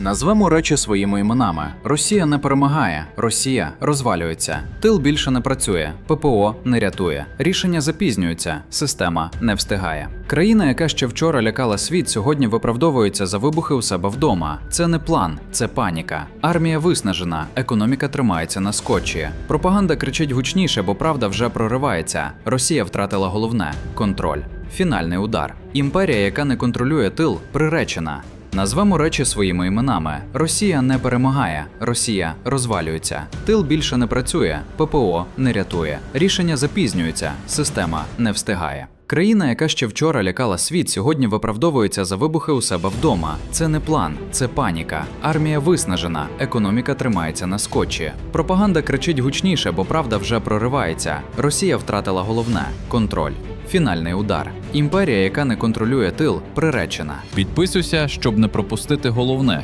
Назвемо речі своїми іменами: Росія не перемагає, Росія розвалюється, тил більше не працює, ППО не рятує, рішення запізнюються, система не встигає. Країна, яка ще вчора лякала світ, сьогодні виправдовується за вибухи у себе вдома. Це не план, це паніка. Армія виснажена, економіка тримається на скотчі. Пропаганда кричить гучніше, бо правда вже проривається. Росія втратила головне контроль. Фінальний удар. Імперія, яка не контролює тил, приречена. Назвемо речі своїми іменами: Росія не перемагає, Росія розвалюється, тил більше не працює, ППО не рятує, рішення запізнюються, система не встигає. Країна, яка ще вчора лякала світ, сьогодні виправдовується за вибухи у себе вдома. Це не план, це паніка. Армія виснажена, економіка тримається на скотчі. Пропаганда кричить гучніше, бо правда вже проривається. Росія втратила головне контроль. Фінальний удар. Імперія, яка не контролює тил, приречена. Підписуйся, щоб не пропустити головне